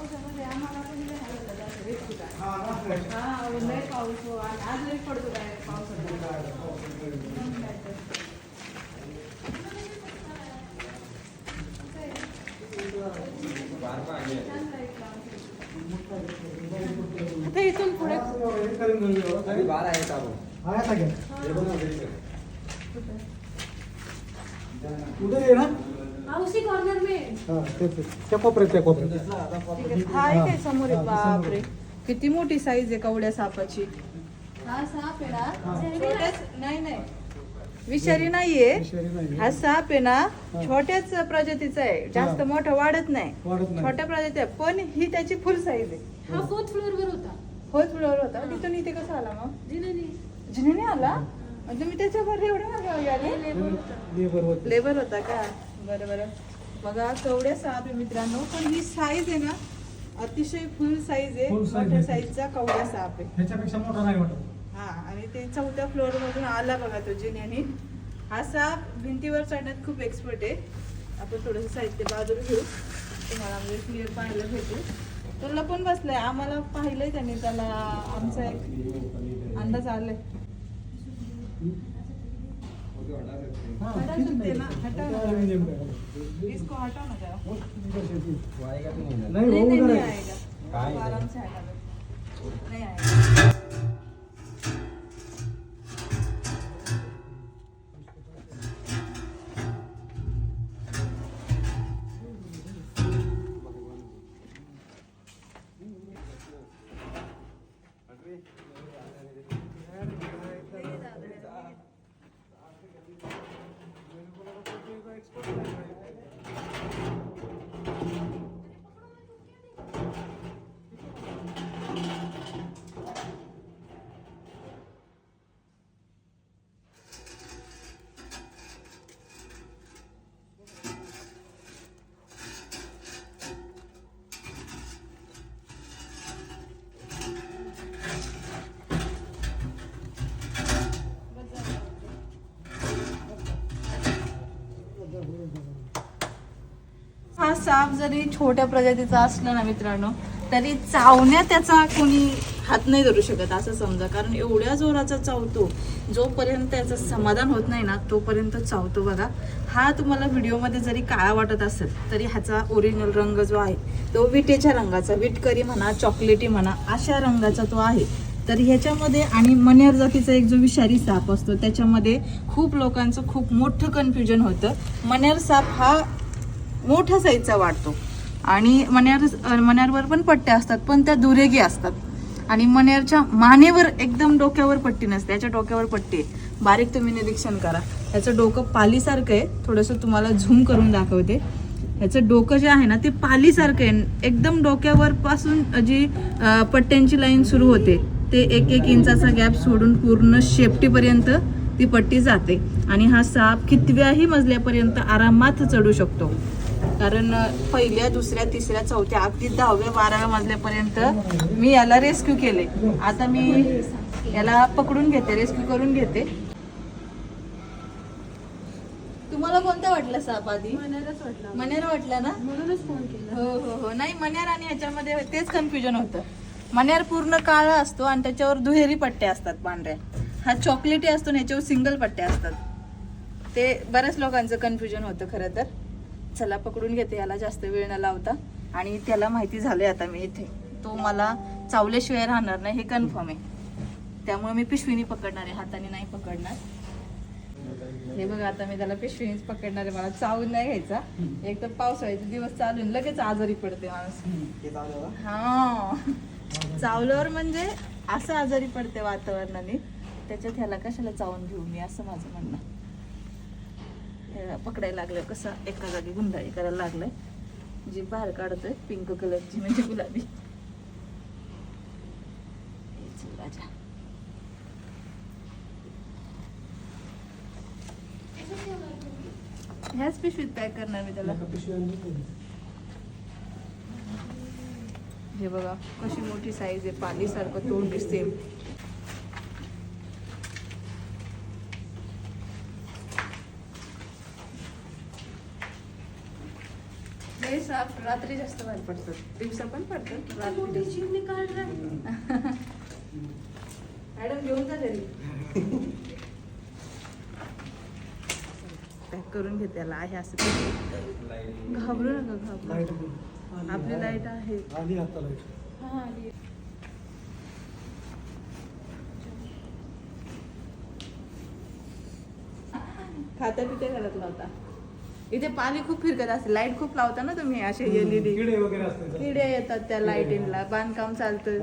पावसामध्ये आम्हाला पण लय हाल होतात असं वेगवेगळं. हा लय पाऊस हो. आणि आज लय पडतो काय पावसाचा मग काय तर. काय? छान लाइट लावते. आता इथून पुढे बारा आहे चालू हा, येता घ्या. हा. कुठं? उधर ये ना। हा, उसी कॉर्नर में। हा तेच तेच. त्या कोपऱ्यात त्या कोपऱ्यात. हा आहे काय समोर आहे? बापरे. किती मोठी साईज आहे कवड्या सापाची? हा साप आहे ना. छोट्याच नाही नाही. विषारी नाहीये. विषारी. हा साप आहे ना हा. छोट्याच प्रजातीचा आहे. जास्त हा. मोठा वाढत नाही. वाढत नाही. छोट्या प्रजाती आहे. पण ही त्याची फुल साईज आहे. हा फोर्थ फ्लोअर वर होता. होत फ्लोअर होता. तिथून इथे कसा आला मग? जिने आला? म्हणजे मी त्याच्यावर एवढे लेबर होत. लेबर होता का? बरं बरं. बघा केवढ्या साप आहे मित्रांनो. पण ही साईज आहे ना अतिशय फुल साईज आहे. मोठ्या. साईजचा कवड्या साप आहे. ह्याच्यापेक्षा मोठा नाही वाटत. हा आणि ते चौथ्या फ्लोअर मधून आला बघा तो जिन्याने. हा साप भिंतीवर चढण्यात खूप एक्सपर्ट आहे. आपण थोडंसं साहित्य बाजूला घेऊ. तुम्हाला म्हणजे क्लिअर पाहायला भेटेल. तो लपून बसलाय. आम्हाला पाहिलंय त्याने. त्याला आमचा एक अंदाज आलाय. नहीं नाही नहीं हो, हा साप जरी छोट्या प्रजातीचा असला ना मित्रांनो तरी चावण्या त्याचा कोणी हात नाही धरू शकत असं समजा. कारण एवढ्या जोराचा चावतो जोपर्यंत त्याचं समाधान होत नाही ना तोपर्यंत चावतो बघा. हा तुम्हाला व्हिडिओमध्ये जरी काळा वाटत असेल तरी ह्याचा ओरिजिनल रंग जो आहे तो विटेच्या रंगाचा विटकरी म्हणा चॉकलेटी म्हणा अशा रंगाचा तो आहे. तर ह्याच्यामध्ये आणि मन्यार जातीचा एक जो विषारी साप असतो त्याच्यामध्ये खूप लोकांचं खूप मोठं कन्फ्युजन होतं. मन्यार साप हा मोठ्या साईजचा वाटतो आणि मण्यार मण्यारवर पण पट्ट्या असतात पण त्या दुरेगी असतात. आणि मण्यारच्या मानेवर एकदम डोक्यावर पट्टी नसते. याच्या डोक्यावर पट्टी आहे. बारीक तुम्ही निरीक्षण करा. याचं डोकं पालीसारखं आहे. थोडंसं तुम्हाला झूम करून दाखवते. याचं डोकं जे आहे ना ते पालीसारखं आहे. एकदम डोक्यावर पासून जी पट्ट्यांची लाईन सुरू होते ते एक एक इंचाचा गॅप सोडून पूर्ण शेपटीपर्यंत ती पट्टी जाते. आणि हा साप कितव्याही मजल्यापर्यंत आरामात चढू शकतो. कारण पहिल्या दुसऱ्या तिसऱ्या चौथ्या अगदी दहाव्या बाराव्या मजल्यापर्यंत मी याला रेस्क्यू केले. आता मी याला पकडून घेते रेस्क्यू करून घेते. तुम्हाला कोणता वाटला साप आधी? मनेर वाटला ना? म्हणूनच फोन केला. हो हो हो. नाही मण्यार आणि ह्याच्यामध्ये तेच कन्फ्युजन होतं. मण्यार पूर्ण काळा असतो आणि त्याच्यावर दुहेरी पट्ट्या असतात पांढऱ्या. हा चॉकलेटी असतो आणि ह्याच्यावर सिंगल पट्ट्या असतात. ते बऱ्याच लोकांचं कन्फ्युजन होतं खरं तर. चला पकडून घेते याला जास्त वेळ न लावता. आणि त्याला माहिती झाले आता मी इथे. तो मला चावल्याशिवाय राहणार नाही हे कन्फर्म आहे. त्यामुळे मी पिशवीनी पकडणार आहे हाताने नाही पकडणार. हे बघा आता मी त्याला पिशवीनीच पकडणार आहे मला चावून नाही घ्यायचा. एक तर पावसाळ्याचे दिवस चालू लगेच आजारी पडते माणूस. हा. चावल्यावर म्हणजे असं आजारी पडते वातावरणाने. त्याच्यात ह्याला कशाला चावून घेऊ मी असं माझं म्हणणं. पकडायला लागलं कसं एका जागी गुंडाळी करायला लागलंय. जी बाहेर काढतोय पिंक कलरची म्हणजे गुलाबी. राजा. ह्याच पिशवीत पॅक करणार मी त्याला. हे बघा कशी मोठी साईज आहे. पालीसारखं तोंड दिसते साप रात्री जास्त बाहेर पडतात दिवसा पण पडतात रात्री मॅडम घेऊन जा घरी. पॅक करून घे त्याला. आहे असं घाबरू नका घाबरू लाइट. आपली लाइट आहे. आली आता लाइट हा आली. खाता पिते घरात लावता इथे पाणी खूप फिरकत असते. लाइट खूप लावता ना तुम्ही असे एलईडी किडे येतात त्या लाईटीला बांधकाम चालतं.